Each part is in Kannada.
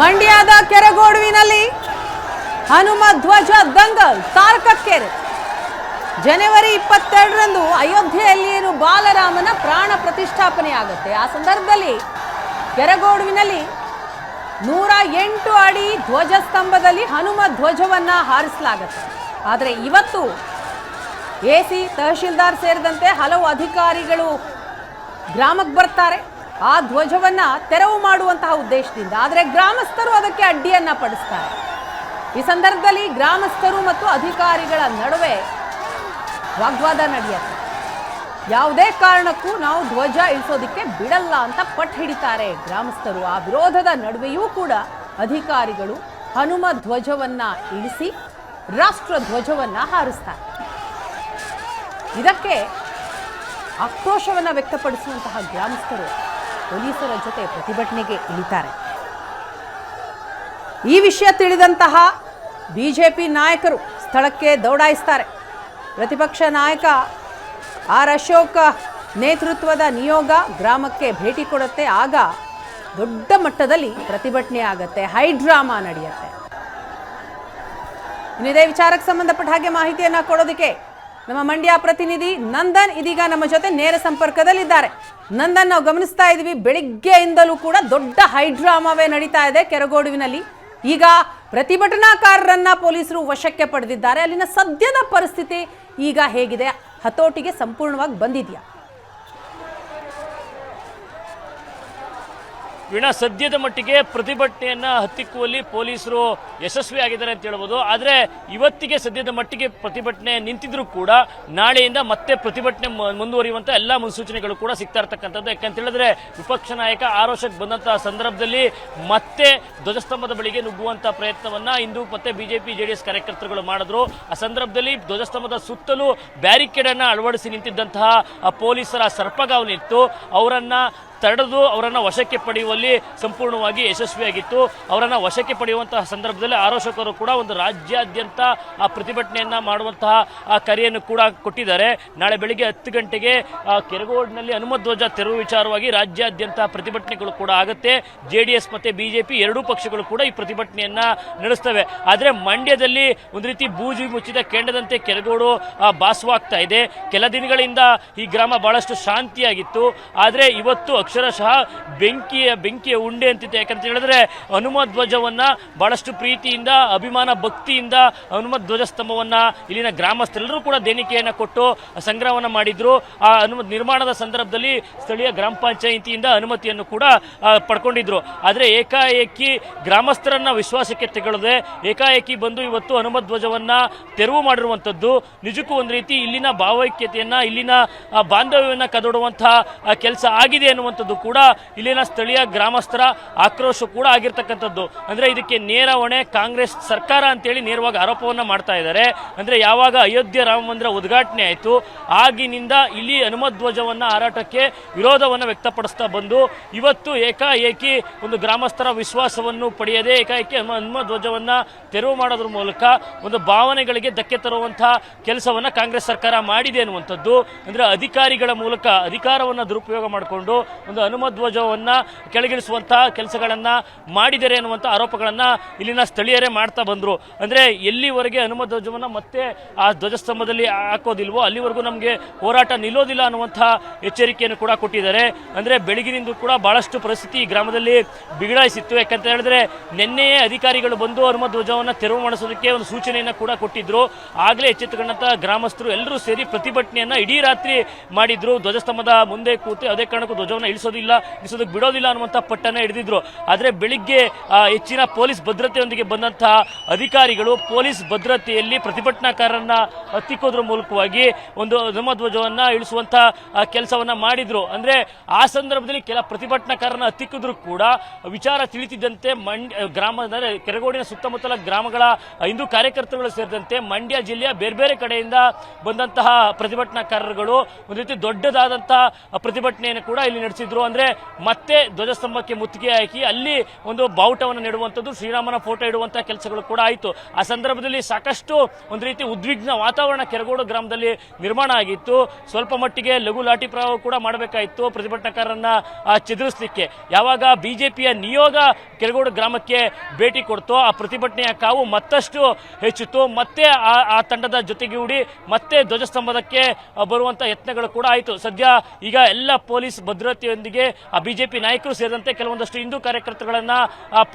ಮಂಡ್ಯದ ಕೆರೆಗೋಡುವಿನಲ್ಲಿ ಹನುಮ ಧ್ವಜ ದಂಗಲ್, ತಾರಕಕ್ಕೇರೆ. ಜನವರಿ ಇಪ್ಪತ್ತೆರಡರಂದು ಅಯೋಧ್ಯೆಯಲ್ಲಿ ಬಾಲರಾಮನ ಪ್ರಾಣ ಪ್ರತಿಷ್ಠಾಪನೆ ಆಗುತ್ತೆ ಆ ಸಂದರ್ಭದಲ್ಲಿ ಕೆರಗೋಡುವಿನಲ್ಲಿ ನೂರ ಎಂಟು ಅಡಿ ಧ್ವಜಸ್ತಂಭದಲ್ಲಿ ಹನುಮ ಧ್ವಜವನ್ನು ಹಾರಿಸಲಾಗುತ್ತೆ. ಆದರೆ ಇವತ್ತು ಎ ಸಿ ತಹಶೀಲ್ದಾರ್ ಸೇರಿದಂತೆ ಹಲವು ಅಧಿಕಾರಿಗಳು ಗ್ರಾಮಕ್ಕೆ ಬರ್ತಾರೆ. ಆ ಧ್ವಜವನ್ನ ತೆರವು ಮಾಡುವಂತಹ ಉದ್ದೇಶದಿಂದ, ಆದರೆ ಗ್ರಾಮಸ್ಥರು ಅದಕ್ಕೆ ಅಡ್ಡಿಯನ್ನ ಪಡಿಸ್ತಾರೆ. ಈ ಸಂದರ್ಭದಲ್ಲಿ ಗ್ರಾಮಸ್ಥರು ಮತ್ತು ಅಧಿಕಾರಿಗಳ ನಡುವೆ ವಾಗ್ವಾದ ನಡೆಯುತ್ತೆ. ಯಾವುದೇ ಕಾರಣಕ್ಕೂ ನಾವು ಧ್ವಜ ಇಳಿಸೋದಕ್ಕೆ ಬಿಡಲ್ಲ ಅಂತ ಪಟ್ ಹಿಡಿತಾರೆ ಗ್ರಾಮಸ್ಥರು. ಆ ವಿರೋಧದ ನಡುವೆಯೂ ಕೂಡ ಅಧಿಕಾರಿಗಳು ಹನುಮ ಧ್ವಜವನ್ನ ಇಳಿಸಿ ರಾಷ್ಟ್ರ ಧ್ವಜವನ್ನ ಹಾರಿಸ್ತಾರೆ. ಇದಕ್ಕೆ ಆಕ್ರೋಶವನ್ನು ವ್ಯಕ್ತಪಡಿಸುವಂತಹ ಗ್ರಾಮಸ್ಥರು ಪೊಲೀಸರ ಜೊತೆ ಪ್ರತಿಭಟನೆಗೆ ಇಳಿತಾರೆ. ಈ ವಿಷಯ ತಿಳಿದಂತಹ ಬಿಜೆಪಿ ನಾಯಕರು ಸ್ಥಳಕ್ಕೆ ದೌಡಾಯಿಸ್ತಾರೆ. ಪ್ರತಿಪಕ್ಷ ನಾಯಕ ಆರ್ ಅಶೋಕ್ ನೇತೃತ್ವದ ನಿಯೋಗ ಗ್ರಾಮಕ್ಕೆ ಭೇಟಿ ಕೊಡುತ್ತೆ. ಆಗ ದೊಡ್ಡ ಮಟ್ಟದಲ್ಲಿ ಪ್ರತಿಭಟನೆ ಆಗತ್ತೆ ಹೈಡ್ರಾಮಾ ನಡೆಯುತ್ತೆ. ಇದೇ ವಿಚಾರಕ್ಕೆ ಸಂಬಂಧಪಟ್ಟ ಹಾಗೆ ಮಾಹಿತಿಯನ್ನು ಕೊಡೋದಕ್ಕೆ ನಮ್ಮ ಮಂಡ್ಯ ಪ್ರತಿನಿಧಿ ನಂದನ್ ಇದೀಗ ನಮ್ಮ ಜೊತೆ ನೇರ ಸಂಪರ್ಕದಲ್ಲಿದ್ದಾರೆ. ನಂದನ್, ನಾವು ಗಮನಿಸ್ತಾ ಇದೀವಿ ಬೆಳಿಗ್ಗೆಯಿಂದಲೂ ಕೂಡ ದೊಡ್ಡ ಹೈಡ್ರಾಮಾವೇ ನಡೀತಾ ಇದೆ ಕೆರಗೋಡುವಿನಲ್ಲಿ. ಈಗ ಪ್ರತಿಭಟನಾಕಾರರನ್ನ ಪೊಲೀಸರು ವಶಕ್ಕೆ ಪಡೆದಿದ್ದಾರೆ. ಅಲ್ಲಿನ ಸದ್ಯದ ಪರಿಸ್ಥಿತಿ ಈಗ ಹೇಗಿದೆ? ಹತೋಟಿಗೆ ಸಂಪೂರ್ಣವಾಗಿ ಬಂದಿದೆಯಾ? ವೀಣಾ, ಸದ್ಯದ ಮಟ್ಟಿಗೆ ಪ್ರತಿಭಟನೆಯನ್ನ ಹತ್ತಿಕ್ಕುವಲ್ಲಿ ಪೊಲೀಸರು ಯಶಸ್ವಿಯಾಗಿದ್ದಾರೆ ಅಂತ ಹೇಳ್ಬೋದು. ಆದರೆ ಇವತ್ತಿಗೆ ಸದ್ಯದ ಮಟ್ಟಿಗೆ ಪ್ರತಿಭಟನೆ ನಿಂತಿದ್ರೂ ಕೂಡ ನಾಳೆಯಿಂದ ಮತ್ತೆ ಪ್ರತಿಭಟನೆ ಮುಂದುವರಿಯುವಂಥ ಎಲ್ಲ ಮುನ್ಸೂಚನೆಗಳು ಕೂಡ ಸಿಗ್ತಾ ಇರ್ತಕ್ಕಂಥದ್ದು. ಯಾಕಂತ ಹೇಳಿದ್ರೆ ವಿಪಕ್ಷ ನಾಯಕ ಆರೋಶಕ್ಕೆ ಬಂದಂತಹ ಸಂದರ್ಭದಲ್ಲಿ ಮತ್ತೆ ಧ್ವಜಸ್ತಂಭದ ಬಳಿಗೆ ನುಗ್ಗುವಂಥ ಪ್ರಯತ್ನವನ್ನ ಇಂದು ಮತ್ತೆ ಬಿಜೆಪಿ, ಜೆಡಿಎಸ್ ಕಾರ್ಯಕರ್ತರುಗಳು ಮಾಡಿದ್ರು. ಆ ಸಂದರ್ಭದಲ್ಲಿ ಧ್ವಜಸ್ತಂಭದ ಸುತ್ತಲೂ ಬ್ಯಾರಿಕೇಡನ್ನು ಅಳವಡಿಸಿ ನಿಂತಿದ್ದಂತಹ ಪೊಲೀಸರ ಸರ್ಪಗಾವಲಿತ್ತು. ಅವರನ್ನ ತಡೆದು ಅವರನ್ನು ವಶಕ್ಕೆ ಪಡೆಯುವಲ್ಲಿ ಸಂಪೂರ್ಣವಾಗಿ ಯಶಸ್ವಿಯಾಗಿತ್ತು. ಅವರನ್ನು ವಶಕ್ಕೆ ಪಡೆಯುವಂತಹ ಸಂದರ್ಭದಲ್ಲಿ ಆರೋಶಕರು ಕೂಡ ಒಂದು ರಾಜ್ಯಾದ್ಯಂತ ಆ ಪ್ರತಿಭಟನೆಯನ್ನ ಮಾಡುವಂತಹ ಆ ಕರೆಯನ್ನು ಕೂಡ ಕೊಟ್ಟಿದ್ದಾರೆ. ನಾಳೆ ಬೆಳಿಗ್ಗೆ ಹತ್ತು ಗಂಟೆಗೆ ಕೆರಗೋಡ್ನಲ್ಲಿ ಹನುಮಧ್ವಜ ತೆರವು ವಿಚಾರವಾಗಿ ರಾಜ್ಯಾದ್ಯಂತ ಪ್ರತಿಭಟನೆಗಳು ಕೂಡ ಆಗುತ್ತೆ. ಜೆ ಡಿ ಎಸ್ ಮತ್ತೆ ಬಿಜೆಪಿ ಎರಡೂ ಪಕ್ಷಗಳು ಕೂಡ ಈ ಪ್ರತಿಭಟನೆಯನ್ನ ನಡೆಸ್ತವೆ. ಆದರೆ ಮಂಡ್ಯದಲ್ಲಿ ಒಂದು ರೀತಿ ಬೂಜಿ ಮುಚ್ಚಿದ ಕೆಂಡದಂತೆ ಕೆರಗೋಡು ಭಾಸವಾಗ್ತಾ ಇದೆ. ಕೆಲ ದಿನಗಳಿಂದ ಈ ಗ್ರಾಮ ಬಹಳಷ್ಟು ಶಾಂತಿಯಾಗಿತ್ತು. ಆದರೆ ಇವತ್ತು ಅಕ್ಷರಶಃ ಬೆಂಕಿಯ ಬೆಂಕಿಯ ಉಂಡೆ ಅಂತಿತ್ತು. ಯಾಕಂತ ಹೇಳಿದ್ರೆ ಹನುಮ ಧ್ವಜವನ್ನ ಬಹಳಷ್ಟು ಪ್ರೀತಿಯಿಂದ, ಅಭಿಮಾನ ಭಕ್ತಿಯಿಂದ ಹನುಮ ಧ್ವಜ ಸ್ತಂಭವನ್ನ ಇಲ್ಲಿನ ಗ್ರಾಮಸ್ಥರೆಲ್ಲರೂ ಕೂಡ ದೇಣಿಗೆಯನ್ನ ಕೊಟ್ಟು ಸಂಗ್ರಹವನ್ನ ಮಾಡಿದ್ರು. ಆ ಹನುಮ ನಿರ್ಮಾಣದ ಸಂದರ್ಭದಲ್ಲಿ ಸ್ಥಳೀಯ ಗ್ರಾಮ ಪಂಚಾಯಿತಿಯಿಂದ ಅನುಮತಿಯನ್ನು ಕೂಡ ಪಡ್ಕೊಂಡಿದ್ರು. ಆದರೆ ಏಕಾಏಕಿ ಗ್ರಾಮಸ್ಥರನ್ನ ವಿಶ್ವಾಸಕ್ಕೆ ತೆಗೊಳ್ಳದೆ ಏಕಾಏಕಿ ಬಂದು ಇವತ್ತು ಹನುಮ ಧ್ವಜವನ್ನ ತೆರವು ಮಾಡಿರುವಂಥದ್ದು ನಿಜಕ್ಕೂ ಒಂದು ರೀತಿ ಇಲ್ಲಿನ ಭಾವೈಕ್ಯತೆಯನ್ನು, ಇಲ್ಲಿನ ಬಾಂಧವ್ಯವನ್ನು ಕದಡುವಂತಹ ಕೆಲಸ ಆಗಿದೆ ಅನ್ನುವಂಥದ್ದು ಕೂಡ, ಇಲ್ಲಿನ ಸ್ಥಳೀಯ ಗ್ರಾಮಸ್ಥರ ಆಕ್ರೋಶ ಕೂಡ ಆಗಿರ್ತಕ್ಕಂಥದ್ದು. ಅಂದ್ರೆ ಇದಕ್ಕೆ ನೇರ ಹೊಣೆ ಕಾಂಗ್ರೆಸ್ ಸರ್ಕಾರ ಅಂತೇಳಿ ನೇರವಾಗಿ ಆರೋಪವನ್ನ ಮಾಡ್ತಾ ಇದ್ದಾರೆ. ಅಂದ್ರೆ ಯಾವಾಗ ಅಯೋಧ್ಯೆ ರಾಮ ಮಂದಿರ ಉದ್ಘಾಟನೆ ಆಯಿತು, ಆಗಿನಿಂದ ಇಲ್ಲಿ ಹನುಮಧ್ವಜವನ್ನ ಹಾರಾಟಕ್ಕೆ ವಿರೋಧವನ್ನ ವ್ಯಕ್ತಪಡಿಸ್ತಾ ಬಂದು, ಇವತ್ತು ಏಕಾಏಕಿ ಒಂದು ಗ್ರಾಮಸ್ಥರ ವಿಶ್ವಾಸವನ್ನು ಪಡೆಯದೆ ಏಕಾಏಕಿ ಹನುಮ ಧ್ವಜವನ್ನ ತೆರವು ಮಾಡೋದ್ರ ಮೂಲಕ ಒಂದು ಭಾವನೆಗಳಿಗೆ ಧಕ್ಕೆ ತರುವಂತಹ ಕೆಲಸವನ್ನ ಕಾಂಗ್ರೆಸ್ ಸರ್ಕಾರ ಮಾಡಿದೆ ಅನ್ನುವಂಥದ್ದು. ಅಂದ್ರೆ ಅಧಿಕಾರಿಗಳ ಮೂಲಕ ಅಧಿಕಾರವನ್ನ ದುರುಪಯೋಗ ಮಾಡಿಕೊಂಡು ಒಂದು ಹನುಮ ಧ್ವಜವನ್ನು ಕೆಳಗಿಳಿಸುವಂಥ ಕೆಲಸಗಳನ್ನು ಮಾಡಿದ್ದಾರೆ ಅನ್ನುವಂಥ ಆರೋಪಗಳನ್ನು ಇಲ್ಲಿನ ಸ್ಥಳೀಯರೇ ಮಾಡ್ತಾ ಬಂದರು. ಅಂದರೆ ಎಲ್ಲಿವರೆಗೆ ಹನುಮ ಧ್ವಜವನ್ನು ಮತ್ತೆ ಆ ಧ್ವಜಸ್ತಂಭದಲ್ಲಿ ಹಾಕೋದಿಲ್ವೋ ಅಲ್ಲಿವರೆಗೂ ನಮಗೆ ಹೋರಾಟ ನಿಲ್ಲೋದಿಲ್ಲ ಅನ್ನುವಂಥ ಎಚ್ಚರಿಕೆಯನ್ನು ಕೂಡ ಕೊಟ್ಟಿದ್ದಾರೆ. ಅಂದರೆ ಬೆಳಗಿನಿಂದ ಕೂಡ ಬಹಳಷ್ಟು ಪರಿಸ್ಥಿತಿ ಈ ಗ್ರಾಮದಲ್ಲಿ ಬಿಗಡಾಯಿಸಿತ್ತು. ಯಾಕಂತ ಹೇಳಿದ್ರೆ ನಿನ್ನೆಯೇ ಅಧಿಕಾರಿಗಳು ಬಂದು ಹನುಮ ಧ್ವಜವನ್ನು ತೆರವು ಮಾಡಿಸೋದಕ್ಕೆ ಒಂದು ಸೂಚನೆಯನ್ನ ಕೂಡ ಕೊಟ್ಟಿದ್ರು. ಆಗಲೇ ಎಚ್ಚೆತ್ತುಕೊಂಡಂಥ ಗ್ರಾಮಸ್ಥರು ಎಲ್ಲರೂ ಸೇರಿ ಪ್ರತಿಭಟನೆಯನ್ನು ಇಡೀ ರಾತ್ರಿ ಮಾಡಿದ್ರು. ಧ್ವಜಸ್ತಂಭದ ಮುಂದೆ ಕೂತು ಅದೇ ಕಾರಣಕ್ಕೂ ಧ್ವಜವನ್ನ ಇಳಿಸೋದಿಲ್ಲ ಇಳಿಸೋದಕ್ಕೆ ಬಿಡೋದಿಲ್ಲ ಅನ್ನುವಂಥ ಪಟ್ಟನ್ನ ಹಿಡಿದಿದ್ರು. ಆದರೆ ಬೆಳಿಗ್ಗೆ ಹೆಚ್ಚಿನ ಪೊಲೀಸ್ ಭದ್ರತೆಯೊಂದಿಗೆ ಬಂದಂತಹ ಅಧಿಕಾರಿಗಳು ಪೊಲೀಸ್ ಭದ್ರತೆಯಲ್ಲಿ ಪ್ರತಿಭಟನಾಕಾರರನ್ನ ಹತ್ತಿಕ್ಕೋದ್ರ ಮೂಲಕವಾಗಿ ಒಂದು ಧ್ವಜವನ್ನ ಇಳಿಸುವಂತ ಕೆಲಸವನ್ನ ಮಾಡಿದ್ರು. ಅಂದ್ರೆ ಆ ಸಂದರ್ಭದಲ್ಲಿ ಕೆಲ ಪ್ರತಿಭಟನಾಕಾರರನ್ನ ಹತ್ತಿಕ್ಕಿದ್ರು ಕೂಡ ವಿಚಾರ ತಿಳಿತಿದ್ದಂತೆ ಮಂಡ್ಯ ಗ್ರಾಮ, ಅಂದ್ರೆ ಕೆರಗೋಡಿನ ಸುತ್ತಮುತ್ತಲ ಗ್ರಾಮಗಳ ಹಿಂದೂ ಕಾರ್ಯಕರ್ತರುಗಳು ಸೇರಿದಂತೆ ಮಂಡ್ಯ ಜಿಲ್ಲೆಯ ಬೇರೆ ಬೇರೆ ಕಡೆಯಿಂದ ಬಂದಂತಹ ಪ್ರತಿಭಟನಾಕಾರರುಗಳು, ಒಂದು ರೀತಿ ದೊಡ್ಡದಾದಂತಹ ಪ್ರತಿಭಟನೆಯನ್ನು ಕೂಡ ಇಲ್ಲಿ ನಡೆಸಿದ್ರು. ಹಾರಿಸಿದ್ರು ಅಂದ್ರೆ ಮತ್ತೆ ಧ್ವಜಸ್ತಂಭಕ್ಕೆ ಮುತ್ತಿಗೆ ಹಾಕಿ ಅಲ್ಲಿ ಒಂದು ಬಾವುಟವನ್ನು ನೆಡುವಂಥದ್ದು, ಶ್ರೀರಾಮನ ಫೋಟೋ ಇಡುವಂಥ ಕೆಲಸಗಳು ಕೂಡ ಆಯಿತು. ಆ ಸಂದರ್ಭದಲ್ಲಿ ಸಾಕಷ್ಟು ಒಂದು ರೀತಿ ಉದ್ವಿಗ್ನ ವಾತಾವರಣ ಕೆರಗೋಡು ಗ್ರಾಮದಲ್ಲಿ ನಿರ್ಮಾಣ ಆಗಿತ್ತು. ಸ್ವಲ್ಪ ಮಟ್ಟಿಗೆ ಲಘು ಲಾಠಿ ಪ್ರಯೋಗ ಕೂಡ ಮಾಡಬೇಕಾಯಿತು ಪ್ರತಿಭಟನಾಕಾರರನ್ನ ಚದುರಿಸಲಿಕ್ಕೆ. ಯಾವಾಗ ಬಿಜೆಪಿಯ ನಿಯೋಗ ಕೆರಗೋಡು ಗ್ರಾಮಕ್ಕೆ ಭೇಟಿ ಕೊಡ್ತೋ ಆ ಪ್ರತಿಭಟನೆಯ ಕಾವು ಮತ್ತಷ್ಟು ಹೆಚ್ಚಿತು ಮತ್ತೆ ಆ ತಂಡದ ಜೊತೆಗೂಡಿ ಮತ್ತೆ ಧ್ವಜಸ್ತಂಭದಕ್ಕೆ ಬರುವಂಥ ಯತ್ನಗಳು ಕೂಡ ಆಯಿತು. ಸದ್ಯ ಈಗ ಎಲ್ಲ ಪೊಲೀಸ್ ಭದ್ರತೆಯೊಂದಿಗೆ ಆ ಬಿಜೆಪಿ ನಾಯಕರು ಸೇರಿದಂತೆ ಕೆಲವೊಂದಷ್ಟು ಹಿಂದೂ ಕಾರ್ಯಕರ್ತರುಗಳನ್ನು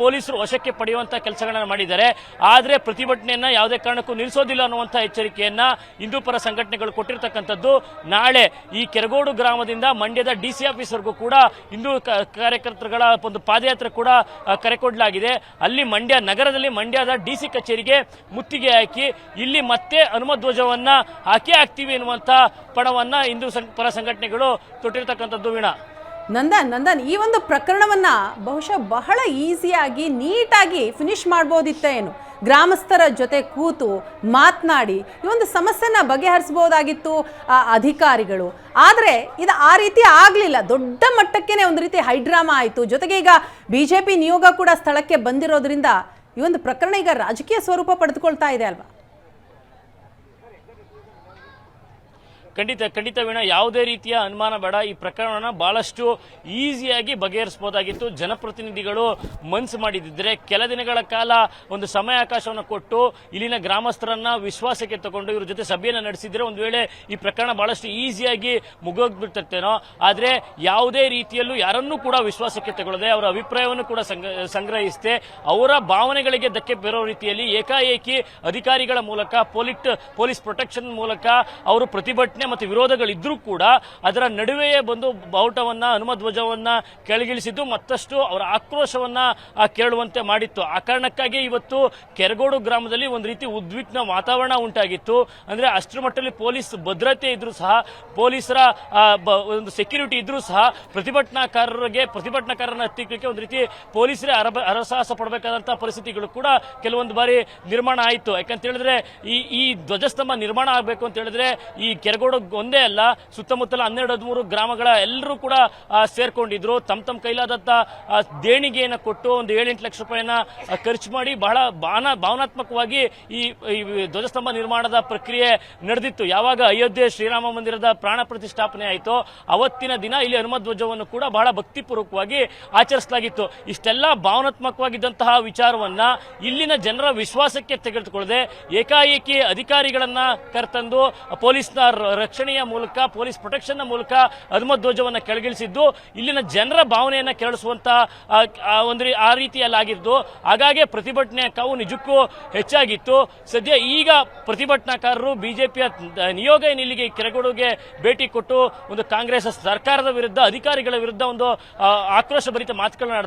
ಪೊಲೀಸರು ವಶಕ್ಕೆ ಪಡೆಯುವಂತ ಕೆಲಸಗಳನ್ನು ಮಾಡಿದ್ದಾರೆ. ಆದರೆ ಪ್ರತಿಭಟನೆಯನ್ನ ಯಾವುದೇ ಕಾರಣಕ್ಕೂ ನಿಲ್ಲಿಸೋದಿಲ್ಲ ಅನ್ನುವಂಥ ಎಚ್ಚರಿಕೆಯನ್ನ ಹಿಂದೂ ಪರ ಸಂಘಟನೆಗಳು ಕೊಟ್ಟಿರ್ತಕ್ಕಂಥದ್ದು. ನಾಳೆ ಈ ಕೆರಗೋಡು ಗ್ರಾಮದಿಂದ ಮಂಡ್ಯದ ಡಿ ಸಿ ಆಫೀಸ್ವರೆಗೂ ಕೂಡ ಹಿಂದೂ ಕಾರ್ಯಕರ್ತರುಗಳ ಒಂದು ಪಾದಯಾತ್ರೆ ಕೂಡ ಕರೆಕೊಡಲಾಗಿದೆ. ಅಲ್ಲಿ ಮಂಡ್ಯ, ನಗರದಲ್ಲಿ ಮಂಡ್ಯದ ಡಿ ಸಿ ಕಚೇರಿಗೆ ಮುತ್ತಿಗೆ ಹಾಕಿ, ಇಲ್ಲಿ ಮತ್ತೆ ಹನುಮಧ್ವಜವನ್ನ ಹಾಕಿ ಹಾಕ್ತೀವಿ ಎನ್ನುವಂಥ ಪಣವನ್ನ ಹಿಂದೂ ಪರ ಸಂಘಟನೆಗಳು ತೊಟ್ಟಿರ್ತಕ್ಕಂಥದ್ದು ವೀಣಾ. ನಂದನ್ ನಂದನ್, ಈ ಒಂದು ಪ್ರಕರಣವನ್ನ ಬಹುಶಃ ಬಹಳ ಈಸಿಯಾಗಿ, ನೀಟಾಗಿ ಫಿನಿಶ್ ಮಾಡ್ಬೋದಿತ್ತ ಏನು ಗ್ರಾಮಸ್ಥರ ಜೊತೆ ಕೂತು ಮಾತನಾಡಿ, ಈ ಒಂದು ಸಮಸ್ಯೆನ ಬಗೆಹರಿಸ್ಬೋದಾಗಿತ್ತು, ಆ, ಅಧಿಕಾರಿಗಳು. ಆದರೆ ಇದು ಆ ರೀತಿ ಆಗಲಿಲ್ಲ. ದೊಡ್ಡ ಮಟ್ಟಕ್ಕೇ ಒಂದು ರೀತಿ ಹೈಡ್ರಾಮಾ ಆಯಿತು. ಜೊತೆಗೆ ಈಗ ಬಿ ಜೆ ಪಿ ನಿಯೋಗ ಕೂಡ ಸ್ಥಳಕ್ಕೆ ಬಂದಿರೋದ್ರಿಂದ ಈ ಒಂದು ಪ್ರಕರಣ ಈಗ ರಾಜಕೀಯ ಸ್ವರೂಪ ಪಡೆದುಕೊಳ್ತಾ ಇದೆ ಅಲ್ವಾ? ಖಂಡಿತ ಖಂಡಿತ ವೀಣ, ಯಾವುದೇ ರೀತಿಯ ಅನುಮಾನ ಬೇಡ. ಈ ಪ್ರಕರಣನ ಬಹಳಷ್ಟು ಈಸಿಯಾಗಿ ಬಗೆಹರಿಸಬಹುದಾಗಿತ್ತು. ಜನಪ್ರತಿನಿಧಿಗಳು ಮನ್ಸು ಮಾಡಿದಿದ್ದರೆ ಕೆಲ ದಿನಗಳ ಕಾಲ ಒಂದು ಸಮಯಾವಕಾಶವನ್ನು ಕೊಟ್ಟು ಇಲ್ಲಿನ ಗ್ರಾಮಸ್ಥರನ್ನ ವಿಶ್ವಾಸಕ್ಕೆ ತಗೊಂಡು ಇವ್ರ ಜೊತೆ ಸಭೆಯನ್ನು ನಡೆಸಿದ್ರೆ ಒಂದು ವೇಳೆ ಈ ಪ್ರಕರಣ ಬಹಳಷ್ಟು ಈಸಿಯಾಗಿ ಮುಗೋಗ್ಬಿಡ್ತೇನೋ ಆದರೆ ಯಾವುದೇ ರೀತಿಯಲ್ಲೂ ಯಾರನ್ನೂ ಕೂಡ ವಿಶ್ವಾಸಕ್ಕೆ ತಗೊಳ್ಳದೆ ಅವರ ಅಭಿಪ್ರಾಯವನ್ನು ಕೂಡ ಸಂಗ- ಸಂಗ್ರಹಿಸದೆ ಅವರ ಭಾವನೆಗಳಿಗೆ ಧಕ್ಕೆ ಬರೋ ರೀತಿಯಲ್ಲಿ ಏಕಾಏಕಿ ಅಧಿಕಾರಿಗಳ ಮೂಲಕ, ಪೊಲಿಟ್, ಪೊಲೀಸ್ ಪ್ರೊಟೆಕ್ಷನ್ ಮೂಲಕ ಅವರು ಪ್ರತಿಭಟನೆ ಮತ್ತು ವಿರೋಧಗಳಿದ್ರೂ ಕೂಡ ಅದರ ನಡುವೆಯೇ ಬಂದು ಬಾವುಟವನ್ನ, ಹನುಮಧ್ವಜವನ್ನ ಕೆಳಗಿಳಿಸಿದ್ದು ಮತ್ತಷ್ಟು ಅವರ ಆಕ್ರೋಶವನ್ನ ಕೇಳುವಂತೆ ಮಾಡಿತ್ತು. ಆ ಕಾರಣಕ್ಕಾಗಿ ಇವತ್ತು ಕೆರಗೋಡು ಗ್ರಾಮದಲ್ಲಿ ಒಂದು ರೀತಿ ಉದ್ವಿಗ್ನ ವಾತಾವರಣ ಉಂಟಾಗಿತ್ತು. ಅಂದ್ರೆ ಅಷ್ಟರ ಮಟ್ಟದಲ್ಲಿ ಪೊಲೀಸ್ ಭದ್ರತೆ ಇದ್ರೂ ಸಹ, ಪೊಲೀಸರ ಒಂದು ಸೆಕ್ಯೂರಿಟಿ ಇದ್ರೂ ಸಹ ಪ್ರತಿಭಟನಾಕಾರರಿಗೆ ಪ್ರತಿಭಟನಾಕಾರನ ಹತ್ತಿಕ್ಕಲಿಕ್ಕೆ ಒಂದು ರೀತಿ ಪೊಲೀಸರೇ ಅರಬ ಅರಸಾಹಸ ಪಡಬೇಕಾದಂತಹ ಪರಿಸ್ಥಿತಿಗಳು ಕೂಡ ಕೆಲವೊಂದು ಬಾರಿ ನಿರ್ಮಾಣ ಆಯಿತು. ಯಾಕಂತ ಹೇಳಿದ್ರೆ ಈ ಈ ಧ್ವಜಸ್ತಂಭ ನಿರ್ಮಾಣ ಆಗಬೇಕು ಅಂತ ಹೇಳಿದ್ರೆ ಈ ಕೆರಗೋಡು ಒಂದೇ ಅಲ್ಲ ಸುತ್ತಮುತ್ತಲ ಹನ್ನೆರಡು ಹದಿಮೂರು ಗ್ರಾಮಗಳ ಎಲ್ಲರೂ ಕೂಡ ಸೇರ್ಕೊಂಡಿದ್ರು. ತಮ್ಮ ತಮ್ಮ ಕೈಲಾದಂತ ಆ, ದೇಣಿಗೆಯನ್ನು ಕೊಟ್ಟು ಒಂದು ಏಳೆಂಟು ಲಕ್ಷ ರೂಪಾಯಿನ ಖರ್ಚು ಮಾಡಿ ಬಹಳ ಭಾವನಾ ಭಾವನಾತ್ಮಕವಾಗಿ ಈ ಧ್ವಜಸ್ತಂಭ ನಿರ್ಮಾಣದ ಪ್ರಕ್ರಿಯೆ ನಡೆದಿತ್ತು. ಯಾವಾಗ ಅಯೋಧ್ಯೆ ಶ್ರೀರಾಮ ಮಂದಿರದ ಪ್ರಾಣ ಪ್ರತಿಷ್ಠಾಪನೆ ಆಯಿತು ಅವತ್ತಿನ ದಿನ ಇಲ್ಲಿ ಹನುಮಧ್ವಜವನ್ನು ಕೂಡ ಬಹಳ ಭಕ್ತಿಪೂರ್ವಕವಾಗಿ ಆಚರಿಸಲಾಗಿತ್ತು. ಇಷ್ಟೆಲ್ಲ ಭಾವನಾತ್ಮಕವಾಗಿದ್ದಂತಹ ವಿಚಾರವನ್ನ ಇಲ್ಲಿನ ಜನರ ವಿಶ್ವಾಸಕ್ಕೆ ತೆಗೆದುಕೊಳ್ಳದೆ ಏಕಾಏಕಿ ಅಧಿಕಾರಿಗಳನ್ನ ಕರೆತಂದು ಪೊಲೀಸ್ನ ರಕ್ಷಣೆಯ ಮೂಲಕ, ಪೊಲೀಸ್ ಪ್ರೊಟೆಕ್ಷನ್ ಮೂಲಕ ಹನುಮಧ್ವಜವನ್ನ ಕೆಳಗಿಳಿಸಿದ್ದು, ಇಲ್ಲಿನ ಜನರ ಭಾವನೆಯನ್ನ ಆ ಒಂದು ಆ ರೀತಿಯಲ್ಲಿ ಆಗಿದ್ದು, ಹಾಗಾಗಿ ಪ್ರತಿಭಟನೆಯ ಕಾವು ನಿಜಕ್ಕೂ ಹೆಚ್ಚಾಗಿತ್ತು. ಸದ್ಯ ಈಗ ಪ್ರತಿಭಟನಾಕಾರರು ಬಿಜೆಪಿಯ ನಿಯೋಗ ಏನಿಲ್ಲಿಗೆ ಕೆರಗೋಡುಗೆ ಭೇಟಿ ಕೊಟ್ಟು, ಒಂದು ಕಾಂಗ್ರೆಸ್ ಸರ್ಕಾರದ ವಿರುದ್ಧ, ಅಧಿಕಾರಿಗಳ ವಿರುದ್ಧ ಒಂದು ಆಕ್ರೋಶ ಭರಿತ ಮಾತುಗಳನ್ನ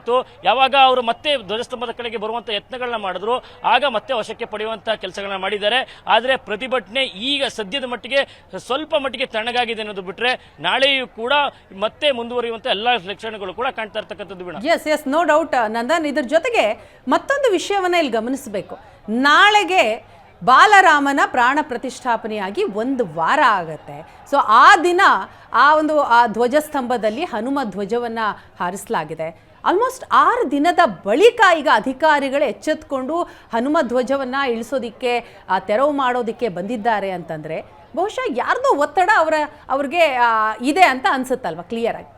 ಯಾವಾಗ ಅವರು ಮತ್ತೆ ಧ್ವಜಸ್ತಂಭದ ಕಡೆಗೆ ಬರುವಂತ ಯತ್ನಗಳನ್ನ ಮಾಡಿದ್ರು, ಆಗ ಮತ್ತೆ ವಶಕ್ಕೆ ಪಡೆಯುವಂಥ ಕೆಲಸಗಳನ್ನ ಮಾಡಿದ್ದಾರೆ. ಆದರೆ ಪ್ರತಿಭಟನೆ ಈಗ ಸದ್ಯದ ಮಟ್ಟಿಗೆ ಸ್ವಲ್ಪ ಮಟ್ಟಿಗೆ ತಣ್ಣಗಾಗಿದೆ ಅನ್ನೋದು ಬಿಟ್ರೆ ನಾಳೆಯೂ ಕೂಡ ಮತ್ತೆ ಮುಂದುವರಿಯುವಂತ ಎಲ್ಲ ಲಕ್ಷಣಗಳು ಕೂಡ ಕಾಣ್ತಾ ಇರ್ತಕ್ಕಂಥದ್ದು yes yes no doubt Nandan. ಇದ್ರ ಜೊತೆಗೆ ಮತ್ತೊಂದು ವಿಷಯವನ್ನ ಇಲ್ಲಿ ಗಮನಿಸಬೇಕು. ನಾಳೆಗೆ ಬಾಲರಾಮನ ಪ್ರಾಣ ಪ್ರತಿಷ್ಠಾಪನೆಯಾಗಿ ಒಂದು ವಾರ ಆಗತ್ತೆ. ಸೊ ಆ ದಿನ ಆ ಒಂದು, ಆ ಧ್ವಜಸ್ತಂಭದಲ್ಲಿ ಹನುಮ ಧ್ವಜವನ್ನ ಹಾರಿಸಲಾಗಿದೆ. ಆಲ್ಮೋಸ್ಟ್ ಆರು ದಿನದ ಬಳಿಕ ಈಗ ಅಧಿಕಾರಿಗಳು ಎಚ್ಚೆತ್ಕೊಂಡು ಹನುಮ ಧ್ವಜವನ್ನ ಇಳಿಸೋದಿಕ್ಕೆ ತೆರವು ಮಾಡೋದಿಕ್ಕೆ ಬಂದಿದ್ದಾರೆ ಅಂತಂದ್ರೆ ಬಹುಶಃ ಯಾರ್ದೋ ಒತ್ತಡ ಅವರ ಅವ್ರಿಗೆ ಇದೆ ಅಂತ ಅನ್ಸುತ್ತಲ್ವಾ ಕ್ಲಿಯರ್ ಆಗಿ?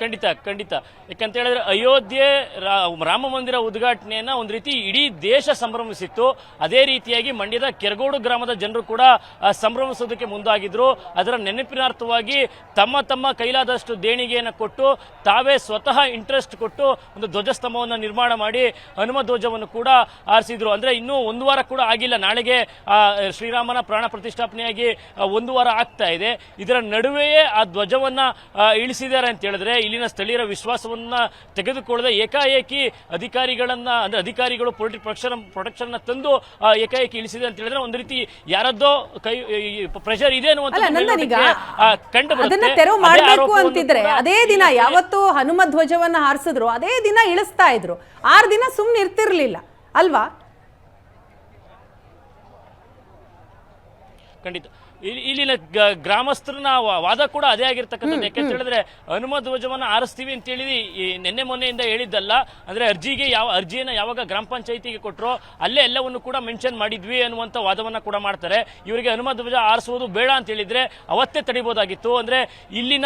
ಖಂಡಿತ ಖಂಡಿತ. ಯಾಕಂತ ಹೇಳಿದ್ರೆ ಅಯೋಧ್ಯೆ ರಾಮ ಮಂದಿರ ಉದ್ಘಾಟನೆಯನ್ನ ಒಂದು ರೀತಿ ಇಡೀ ದೇಶ ಸಂಭ್ರಮಿಸಿತ್ತು. ಅದೇ ರೀತಿಯಾಗಿ ಮಂಡ್ಯದ ಕೆರಗೋಡು ಗ್ರಾಮದ ಜನರು ಕೂಡ ಸಂಭ್ರಮಿಸೋದಕ್ಕೆ ಮುಂದಾಗಿದ್ರು. ಅದರ ನೆನಪಿನಾರ್ಥವಾಗಿ ತಮ್ಮ ತಮ್ಮ ಕೈಲಾದಷ್ಟು ದೇಣಿಗೆಯನ್ನು ಕೊಟ್ಟು, ತಾವೇ ಸ್ವತಃ ಇಂಟ್ರೆಸ್ಟ್ ಕೊಟ್ಟು ಒಂದು ಧ್ವಜಸ್ತಂಭವನ್ನು ನಿರ್ಮಾಣ ಮಾಡಿ, ಹನುಮ ಧ್ವಜವನ್ನು ಕೂಡ ಆರಿಸಿದ್ರು. ಅಂದ್ರೆ ಇನ್ನೂ ಒಂದು ವಾರ ಕೂಡ ಆಗಿಲ್ಲ. ನಾಳೆಗೆ ಶ್ರೀರಾಮನ ಪ್ರಾಣ ಪ್ರತಿಷ್ಠಾಪನೆಯಾಗಿ ಒಂದು ವಾರ ಆಗ್ತಾ ಇದೆ. ಇದರ ನಡುವೆಯೇ ಆ ಧ್ವಜವನ್ನ ಇಳಿಸಿದ್ದಾರೆ ಅಂತ ಹೇಳಿದ್ರೆ ಇಲ್ಲಿನ ಸ್ಥಳೀಯರ ವಿಶ್ವಾಸವನ್ನ ತೆಗೆದುಕೊಳ್ಳದೆ ಏಕಾಏಕಿ ಅಧಿಕಾರಿಗಳನ್ನ ಅಂದ್ರೆ ಅಧಿಕಾರಿಗಳು ಪೊಲಿಟಿಕ್ ಪ್ರೊಟೆಕ್ಷನ್ ಪ್ರೊಟೆಕ್ಷನ್ ತಂದು ಏಕಾಏಕಿ ಇಳಿಸಿದೆ ಅಂತ ಹೇಳಿದ್ರೆ ಒಂದು ರೀತಿ ಯಾರದ್ದೋ ಕೈ ಪ್ರೆಷರ್ ಇದೆ ತೆರವು ಅದೇ ಮಾಡಬೇಕು ಅಂತಿದ್ರೆ ಅದೇ ದಿನ ಯಾವತ್ತು ಹನುಮ ಧ್ವಜವನ್ನ ಹಾರಿಸಿದ್ರು ಅದೇ ದಿನ ಇಳಿಸ್ತಾ ಇದ್ರು. ಆರು ದಿನ ಸುಮ್ಮನೆ ಇರ್ತಿರ್ಲಿಲ್ಲ. ಅಲ್ವಾ? ಖಂಡಿತ. ಇಲ್ಲಿನ ಗ- ಗ್ರಾಮಸ್ಥರನ ವಾದ ಕೂಡ ಅದೇ ಆಗಿರ್ತಕ್ಕಂಥದ್ದು. ಯಾಕೆಂತ ಹೇಳಿದ್ರೆ ಹನುಮ ಧ್ವಜವನ್ನ ಆರಿಸ್ತೀವಿ ಅಂತ ಹೇಳಿ ನಿನ್ನೆ ಮೊನ್ನೆಯಿಂದ ಹೇಳಿದ್ದಲ್ಲ. ಅಂದ್ರೆ ಅರ್ಜಿಗೆ ಯಾವ ಅರ್ಜಿಯನ್ನ ಯಾವಾಗ ಗ್ರಾಮ ಪಂಚಾಯಿತಿಗೆ ಕೊಟ್ಟರೋ ಅಲ್ಲೇ ಎಲ್ಲವನ್ನು ಕೂಡ ಮೆನ್ಷನ್ ಮಾಡಿದ್ವಿ ಅನ್ನುವಂಥ ವಾದವನ್ನ ಕೂಡ ಮಾಡ್ತಾರೆ. ಇವರಿಗೆ ಹನುಮ ಧ್ವಜ ಆರಿಸುವುದು ಬೇಡ ಅಂತ ಹೇಳಿದ್ರೆ ಅವತ್ತೇ ತಡಿಬೋದಾಗಿತ್ತು. ಅಂದ್ರೆ ಇಲ್ಲಿನ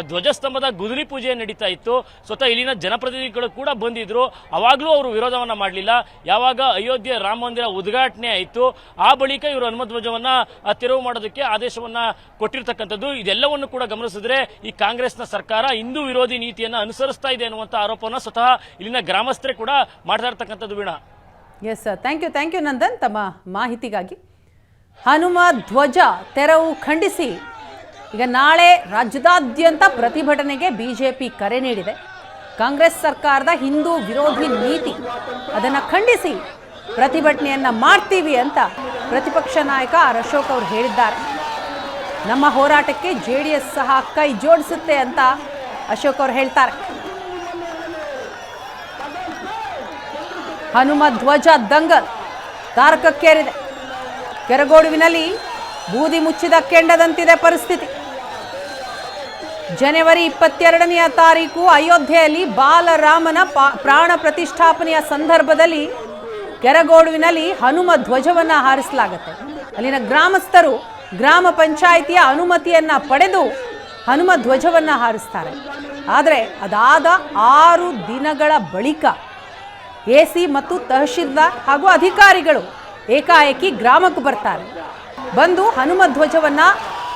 ಧ್ವಜಸ್ತಂಭದ ಗುದುರಿ ಪೂಜೆ ನಡೀತಾ ಇತ್ತು. ಸ್ವತಃ ಇಲ್ಲಿನ ಜನಪ್ರತಿನಿಧಿಗಳು ಕೂಡ ಬಂದಿದ್ರು. ಅವಾಗಲೂ ಅವರು ವಿರೋಧವನ್ನ ಮಾಡಲಿಲ್ಲ. ಯಾವಾಗ ಅಯೋಧ್ಯೆ ರಾಮ ಮಂದಿರ ಉದ್ಘಾಟನೆ ಆಯಿತು ಆ ಬಳಿಕ ಇವರು ಹನುಮ ಧ್ವಜವನ್ನ ತೆರವು ಮಾಡೋದಕ್ಕೆ ಆದೇಶವನ್ನ ಕೊಟ್ಟಿರ್ತಕ್ಕಂಥದ್ದು. ಇದೆಲ್ಲವನ್ನು ಕೂಡ ಗಮನಿಸಿದ್ರೆ ಈ ಕಾಂಗ್ರೆಸ್ನ ಸರ್ಕಾರ ಹಿಂದೂ ವಿರೋಧಿ ನೀತಿಯನ್ನ ಅನುಸರಿಸ್ತಾ ಇದೆ ಅನ್ನುವಂಥ ಆರೋಪವನ್ನು ಸ್ವತಃ ಇಲ್ಲಿನ ಗ್ರಾಮಸ್ಥರೇ ಕೂಡ ಮಾಡ್ತಾ ಇರ್ತಕ್ಕಂಥದ್ದು Veena. Yes sir thank you thank you Nandan ತಮ್ಮ ಮಾಹಿತಿಗಾಗಿ. ಹನುಮ ಧ್ವಜ ತೆರವು ಖಂಡಿಸಿ. ಈಗ ನಾಳೆ ರಾಜ್ಯದಾದ್ಯಂತ ಪ್ರತಿಭಟನೆಗೆ ಬಿಜೆಪಿ ಕರೆ ನೀಡಿದೆ. ಕಾಂಗ್ರೆಸ್ ಸರ್ಕಾರದ ಹಿಂದೂ ವಿರೋಧಿ ನೀತಿ ಅದನ್ನು ಖಂಡಿಸಿ. ಪ್ರತಿಭಟನೆಯನ್ನ ಮಾಡ್ತೀವಿ ಅಂತ ಪ್ರತಿಪಕ್ಷ ನಾಯಕ ಆರ್ ಅಶೋಕ್ ಅವರು ಹೇಳಿದ್ದಾರೆ. ನಮ್ಮ ಹೋರಾಟಕ್ಕೆ ಜೆ ಡಿ ಎಸ್ ಸಹ ಕೈ ಜೋಡಿಸುತ್ತೆ ಅಂತ ಅಶೋಕ್ ಅವರು ಹೇಳ್ತಾರೆ. ಹನುಮ ಧ್ವಜ ದಂಗಲ್ ತಾರಕಕ್ಕೇರಿದೆ. ಕೆರಗೋಡುವಿನಲ್ಲಿ ಬೂದಿ ಮುಚ್ಚಿದ ಕೆಂಡದಂತಿದೆ ಪರಿಸ್ಥಿತಿ. ಜನವರಿ ಇಪ್ಪತ್ತೆರಡನೆಯ ತಾರೀಕು ಅಯೋಧ್ಯೆಯಲ್ಲಿ ಬಾಲರಾಮನ ಪ್ರಾಣ ಪ್ರತಿಷ್ಠಾಪನೆಯ ಸಂದರ್ಭದಲ್ಲಿ ಕೆರಗೋಡುವಿನಲ್ಲಿ ಹನುಮ ಧ್ವಜವನ್ನು ಹಾರಿಸಲಾಗುತ್ತೆ. ಅಲ್ಲಿನ ಗ್ರಾಮಸ್ಥರು ಗ್ರಾಮ ಪಂಚಾಯಿತಿಯ ಅನುಮತಿಯನ್ನು ಪಡೆದು ಹನುಮ ಧ್ವಜವನ್ನು ಹಾರಿಸ್ತಾರೆ. ಆದರೆ ಅದಾದ ಆರು ದಿನಗಳ ಬಳಿಕ ಎಸಿ ಮತ್ತು ತಹಶೀಲ್ದಾರ್ ಹಾಗೂ ಅಧಿಕಾರಿಗಳು ಏಕಾಏಕಿ ಗ್ರಾಮಕ್ಕೆ ಬರ್ತಾರೆ. ಬಂದು ಹನುಮ ಧ್ವಜವನ್ನು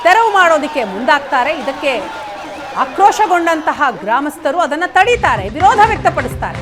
ತೆರವು ಮಾಡೋದಕ್ಕೆ ಮುಂದಾಗ್ತಾರೆ. ಇದಕ್ಕೆ ಆಕ್ರೋಶಗೊಂಡಂತಹ ಗ್ರಾಮಸ್ಥರು ಅದನ್ನು ತಡೀತಾರೆ, ವಿರೋಧ ವ್ಯಕ್ತಪಡಿಸ್ತಾರೆ.